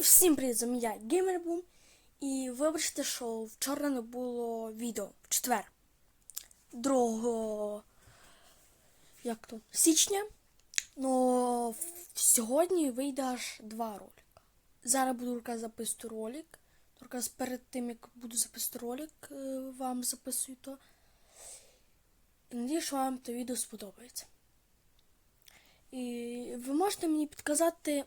всім привіт, з вами я Геймербум. І вибачте, що вчора не було відео в четвер. 2 як то, січня. Но сьогодні вийде аж два ролика. Зараз буду рука записувати ролик. Якраз перед тим, як буду записувати ролик, е, вам записую то. І надію, що вам це відео сподобається. І ви можете мені підказати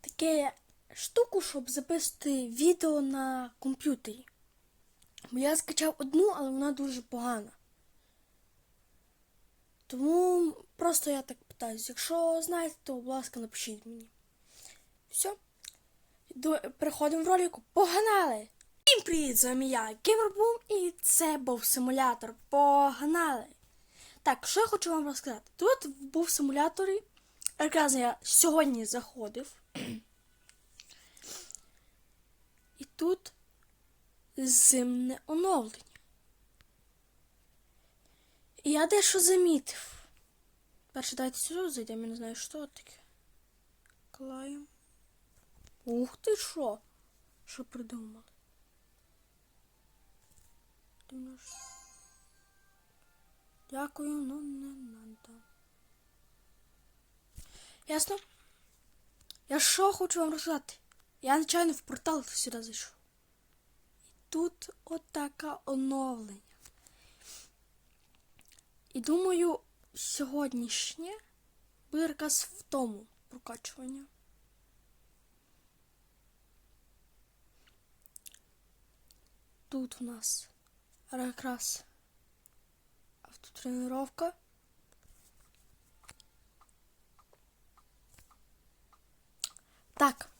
таке штуку, щоб записувати відео на комп'ютері. Бо я скачав одну, але вона дуже погана. Тому просто я так питаюсь. Якщо знаєте, то, будь ласка, напишіть мені. Все. Переходимо в ролику. Погнали! Всім привіт! З вами я Геймербум і це був симулятор. Погнали! Так, що я хочу вам розказати? Тут був симулятор. Якраз я сьогодні заходив. Тут зимне оновлення. Я дещо замітив. Перше дайте сюди зайдемо, я не знаю, що таке. Клаємо. Ух ти що? Що придумали? Дякую, ну не надо. Ясно? Я що хочу вам розказати? Я нечайно в портал сюди зайшов. І тут отаке оновлення. І думаю, сьогоднішнє буде якраз в тому прокачування. Тут у нас якраз автотренировка. Так.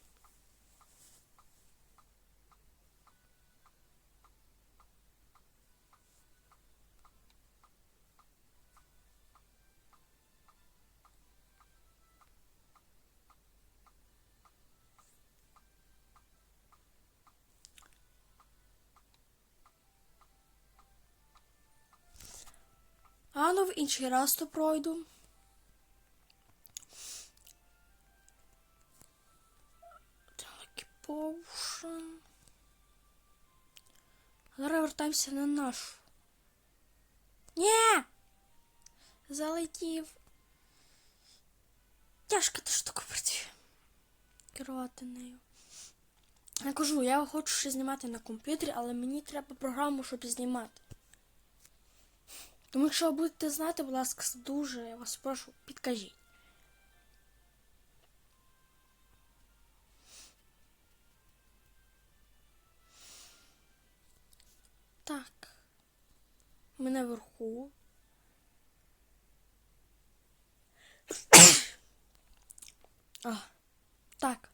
А ну в інший раз то пройду. Так, поушен. Зараз вертаємося на нашу. Ні! Залетів. Тяжка та штука працює. Керувати нею. Я кажу, я хочу ще знімати на комп'ютері, але мені треба програму, щоб знімати. Тому якщо ви будете знати, будь ласка, дуже я вас прошу, підкажіть. Так. Ми наверху. а, так.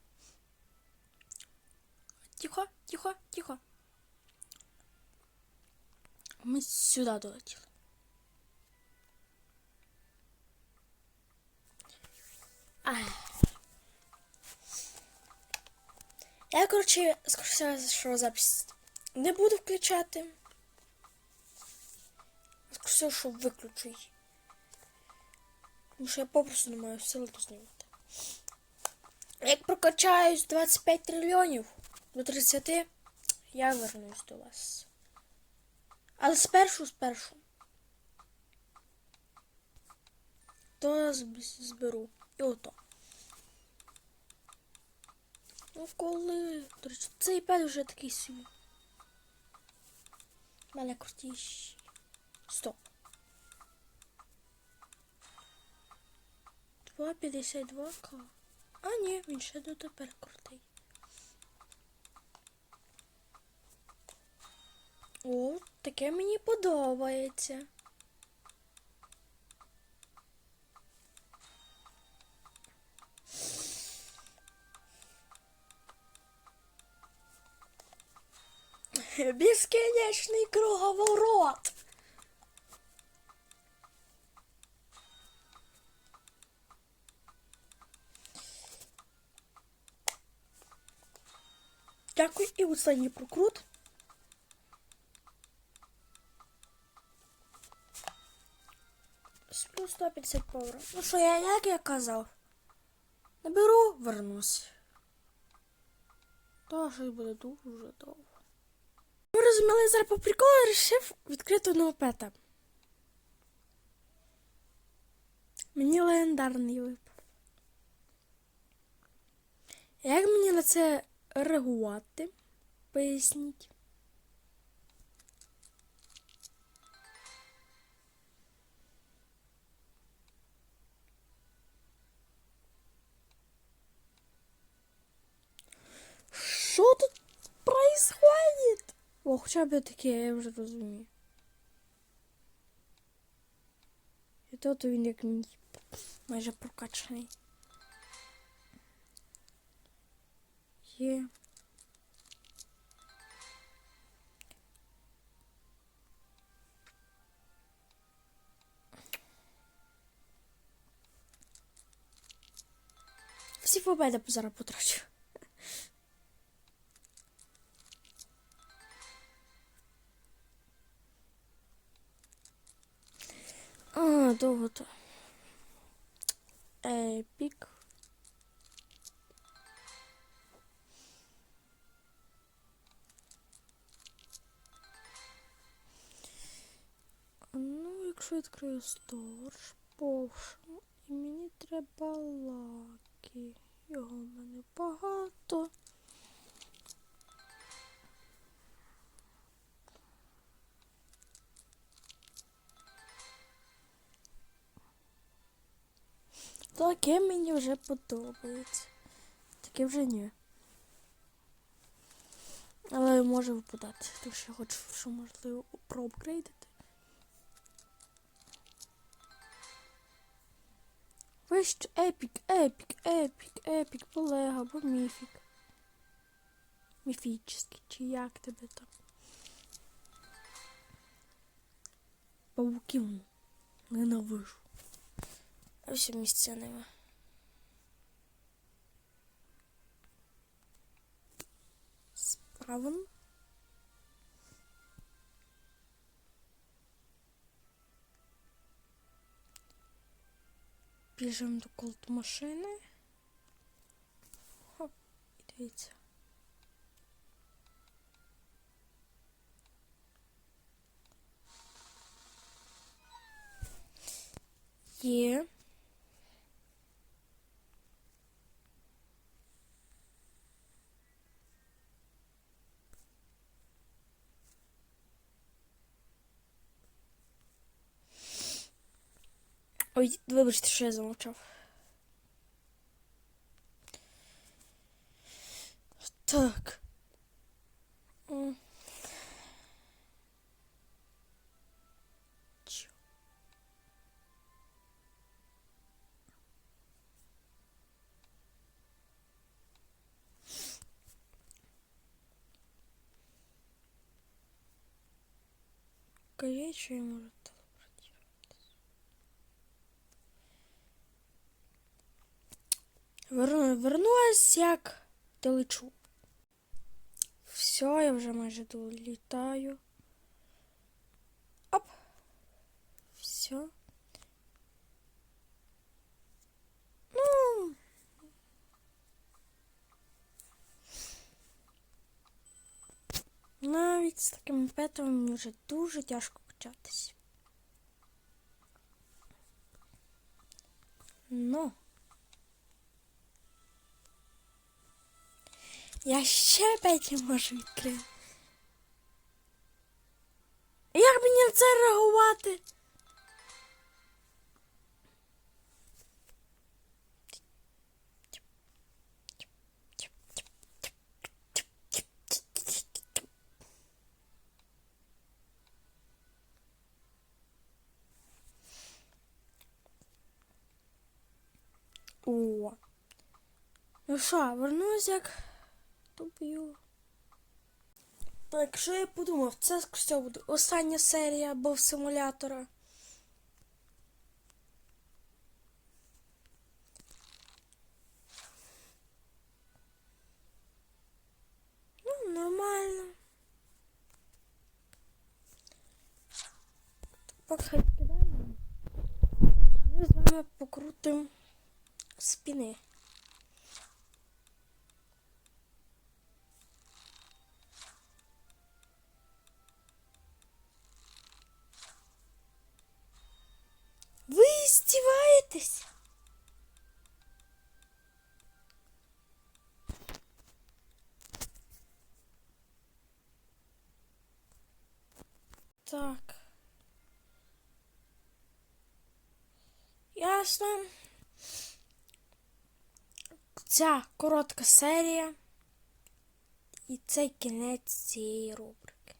Тихо, тихо, тихо. Ми сюди долетіли. Я, коротше, скоро що запись не буду включати. Скоро, що виключу її. Тому що я попросту не маю сили то знімати. Як прокачаюсь 25 трильйонів до 30, я вернусь до вас. Але спершу, спершу. То зб- зберу. І ото. Ну коли. Цей пед вже такий собі. У мене крутіші. Стоп. 2,52к. А ні, він ще дотепер крутий. О, таке мені подобається. Бесконечный круговорот. Дякую і останній прокрут. З плюс 150 повра. Ну що, я як я казав? Наберу, вернусь. то щось буде дуже довго. Ми розуміли, я зараз по приколу вирішив відкрити одного пета. Мені легендарний випав. Як мені на це реагувати? Поясніть. Що тут происходит? О, хоча б таке, я вже розумію. І то він як мій майже прокачаний. Є. Всі победи зараз потрачу. А, довго то. Епік. Ну, якщо відкрию сторож, повшину, і мені треба лаки. Його в мене багато. Таке мені вже подобається. Таке вже ні. Але може випадати, тому що я хочу, що можливо проапгрейдити. Вище епік, епік, епік, епік, полега, або міфік. Міфічний, чи як тебе там? Павуків ненавижу. А все місця нема. Справа. Біжимо до колт машини. Хоп, і дивіться. Є. Ой, вибачте, що я замовчав. Так. М. Чо? Верну, вернулась як долечу. Все, я вже майже долітаю. Оп. Все. Ну. Навіть з таким петом мені вже дуже тяжко качатись. Ну. Я ще п'ять можу відкрити. Як мені на це реагувати? О. Ну що, вернусь як тобою. Так, що я подумав, це що буде остання серія був симулятора. Ну, нормально. Так, хай. Ми з вами покрутимо спини. здіваєтеся? Так. Ясно. Ця коротка серія і це кінець цієї рубрики.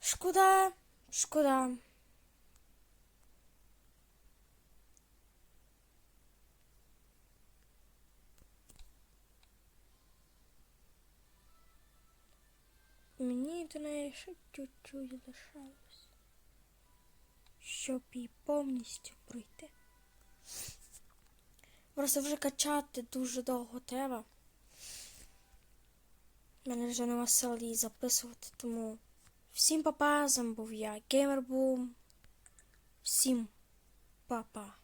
Шкода, шкода. Мені до неї ще чуть-чуть лишалось, щоб її повністю пройти. Просто вже качати дуже довго треба. Мене вже нема сил її записувати, тому всім папа, з був я, Геймербум. Всім папа.